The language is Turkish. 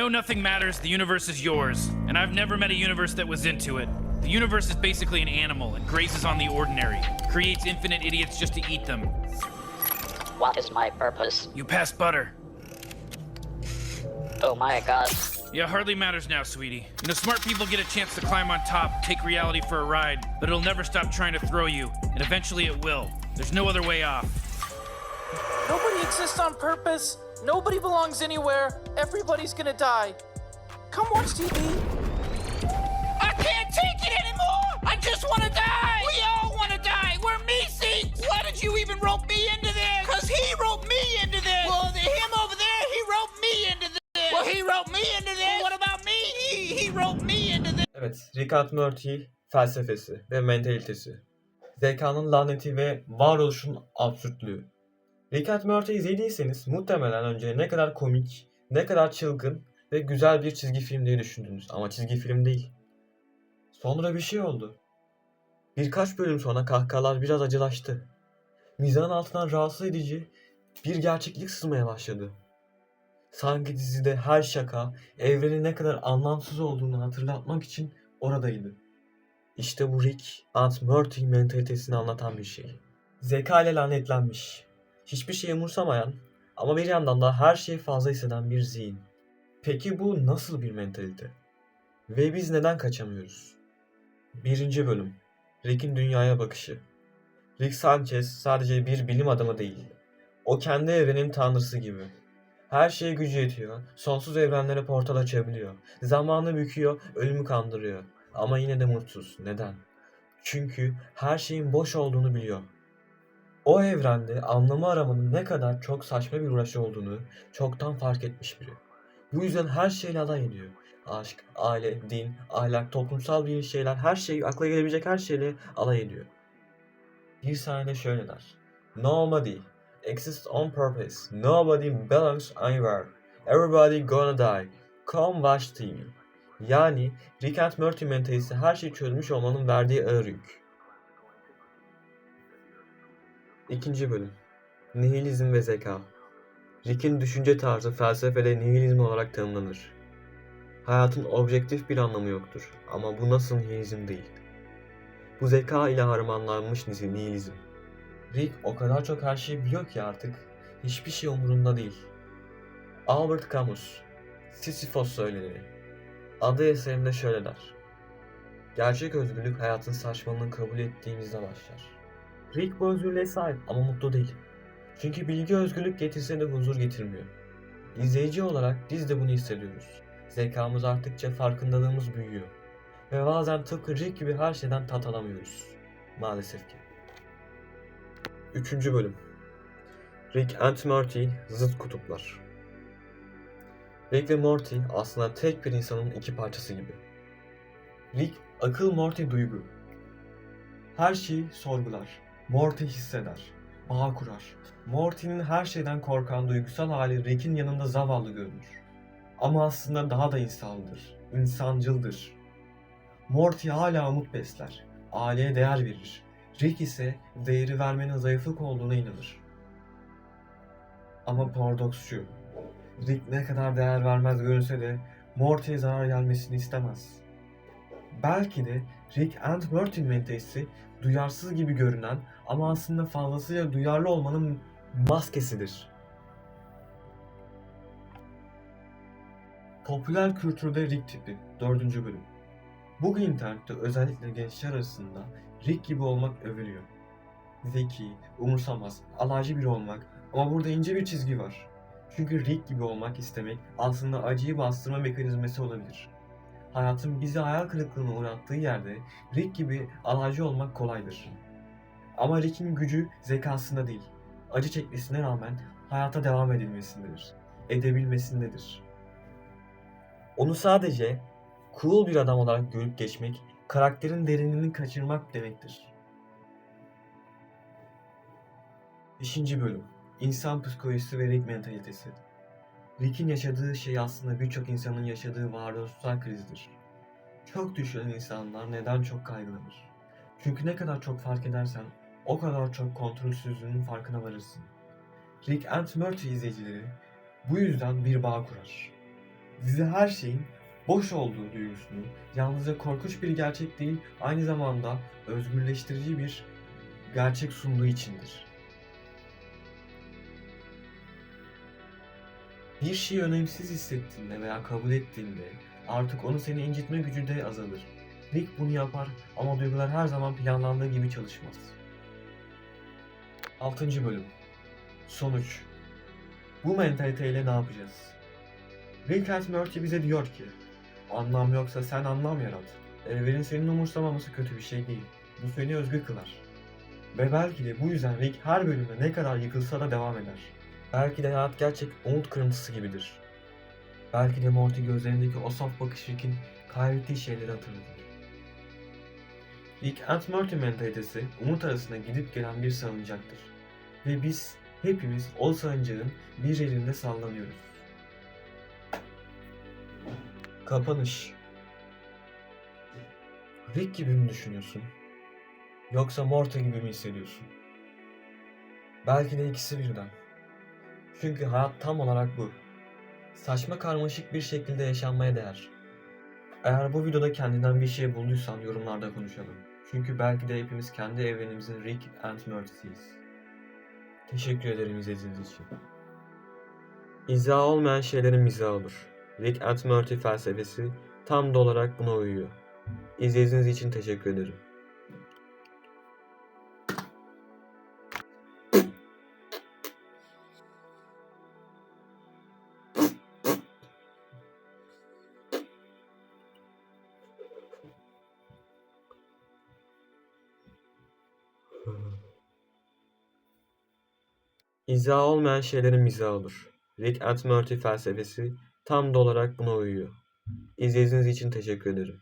know nothing matters, the universe is yours, and I've never met a universe that was into it. The universe is basically an animal and grazes on the ordinary, creates infinite idiots just to eat them. What is my purpose? You pass butter. Oh my god. Yeah, hardly matters now, sweetie. You know, smart people get a chance to climb on top, take reality for a ride, but it'll never stop trying to throw you, and eventually it will. There's no other way off. Nobody exists on purpose. Nobody belongs anywhere. Everybody's gonna die. Come watch TV. I can't take it anymore! I just want to die! We all want to die! We're Meeseeks! Why did you even rope me into this? Because he roped me into this! Well, the, him over there, he roped me into this! Well, he roped me into this! Well, what about me? He, he roped me into this! Evet, Rick and Morty felsefesi ve mentalitesi. Zekanın laneti ve varoluşun absürtlüğü. Rick and Morty izlediyseniz muhtemelen önce ne kadar komik, ne kadar çılgın ve güzel bir çizgi film diye düşündünüz. Ama çizgi film değil. Sonra bir şey oldu. Birkaç bölüm sonra kahkahalar biraz acılaştı. Mizahın altından rahatsız edici bir gerçeklik sızmaya başladı. Sanki dizide her şaka evrenin ne kadar anlamsız olduğunu hatırlatmak için oradaydı. İşte bu Rick and Morty mentalitesini anlatan bir şey. Zeka ile lanetlenmiş. Hiçbir şey umursamayan ama bir yandan da her şeyi fazla hisseden bir zihin. Peki bu nasıl bir mentalite? Ve biz neden kaçamıyoruz? Birinci bölüm. Rick'in dünyaya bakışı. Rick Sanchez sadece bir bilim adamı değil. O kendi evrenin tanrısı gibi. Her şeye gücü yetiyor. Sonsuz evrenlere portal açabiliyor. Zamanı büküyor, ölümü kandırıyor. Ama yine de mutsuz. Neden? Çünkü her şeyin boş olduğunu biliyor. O evrende anlamı aramanın ne kadar çok saçma bir uğraş olduğunu çoktan fark etmiş biri. Bu yüzden her şeyle alay ediyor. Aşk, aile, din, ahlak, toplumsal bir şeyler, her şey, akla gelebilecek her şeyle alay ediyor. Bir sahne şöyle der. Nobody exists on purpose. Nobody belongs anywhere. Everybody gonna die. Come watch TV. Yani Rick and Morty mentalitesi her şeyi çözmüş olmanın verdiği ağır yük. İkinci bölüm. Nihilizm ve zeka. Rick'in düşünce tarzı felsefede nihilizm olarak tanımlanır. Hayatın objektif bir anlamı yoktur ama bu nasıl nihilizm değil. Bu zeka ile harmanlanmış nihilizm. Rick o kadar çok her şeyi biliyor ki artık hiçbir şey umurunda değil. Albert Camus, Sisyphos söylenir. Adı eserinde şöyle der. Gerçek özgürlük hayatın saçmalığını kabul ettiğimizde başlar. Rick bu özgürlüğe sahip ama mutlu değil. Çünkü bilgi özgürlük getirse de huzur getirmiyor. İzleyici olarak biz de bunu hissediyoruz. Zekamız arttıkça farkındalığımız büyüyor. Ve bazen tıpkı Rick gibi her şeyden tat alamıyoruz. Maalesef ki. Üçüncü bölüm. Rick and Morty zıt kutuplar. Rick ve Morty aslında tek bir insanın iki parçası gibi. Rick akıl Morty duygu. Her şeyi sorgular. Morty hisseder. Bağ kurar. Morty'nin her şeyden korkan duygusal hali Rick'in yanında zavallı görünür. Ama aslında daha da insandır. insancıldır. Morty hala umut besler. Aileye değer verir. Rick ise değeri vermenin zayıflık olduğuna inanır. Ama paradoks şu. Rick ne kadar değer vermez görünse de Morty'ye zarar gelmesini istemez. Belki de Rick and Morty mentalitesi duyarsız gibi görünen ama aslında fazlasıyla duyarlı olmanın maskesidir. Popüler kültürde Rick tipi 4. bölüm. Bugün internette özellikle gençler arasında Rick gibi olmak övülüyor. Zeki, umursamaz, alaycı biri olmak ama burada ince bir çizgi var. Çünkü Rick gibi olmak istemek aslında acıyı bastırma mekanizması olabilir. Hayatın bizi hayal kırıklığına uğrattığı yerde Rick gibi alaycı olmak kolaydır. Ama Rick'in gücü zekasında değil, acı çekmesine rağmen hayata devam edilmesindedir, edebilmesindedir. Onu sadece cool bir adam olarak görüp geçmek, karakterin derinliğini kaçırmak demektir. 5. bölüm İnsan psikolojisi ve Rick mentalitesi. Rick'in yaşadığı şey aslında birçok insanın yaşadığı varoluşsal krizdir. Çok düşünen insanlar neden çok kaygılanır? Çünkü ne kadar çok fark edersen o kadar çok kontrolsüzlüğünün farkına varırsın. Rick and Morty izleyicileri bu yüzden bir bağ kurar. Bize her şeyin boş olduğu duygusunu yalnızca korkunç bir gerçek değil, aynı zamanda özgürleştirici bir gerçek sunduğu içindir. Bir şeyi önemsiz hissettiğinde veya kabul ettiğinde artık onu seni incitme gücü de azalır. Rick bunu yapar ama duygular her zaman planlandığı gibi çalışmaz. 6. Bölüm Sonuç Bu mentaliteyle ne yapacağız? Rick and Morty bize diyor ki Anlam yoksa sen anlam yarat. Evrenin senin umursamaması kötü bir şey değil. Bu seni özgür kılar. Ve belki de bu yüzden Rick her bölümde ne kadar yıkılsa da devam eder. Belki de hayat gerçek umut kırıntısı gibidir. Belki de Morty gözlerindeki o saf bakış Rick'in kaybettiği şeyleri hatırlatır. Rick and Morty mentalitesi umut arasında gidip gelen bir salıncaktır. Ve biz hepimiz o salıncağın bir yerinde sallanıyoruz. Kapanış Rick gibi mi düşünüyorsun? Yoksa Morty gibi mi hissediyorsun? Belki de ikisi birden. Çünkü hayat tam olarak bu. Saçma karmaşık bir şekilde yaşanmaya değer. Eğer bu videoda kendinden bir şey bulduysan yorumlarda konuşalım. Çünkü belki de hepimiz kendi evrenimizin Rick and Morty'siyiz. Teşekkür ederim izlediğiniz için. İzah olmayan şeylerin mizahı olur. Rick and Morty felsefesi tam da olarak buna uyuyor. İzlediğiniz için teşekkür ederim. İzah olmayan şeylerin mizahı olur. Rick and Morty felsefesi tam da olarak buna uyuyor. İzlediğiniz için teşekkür ederim.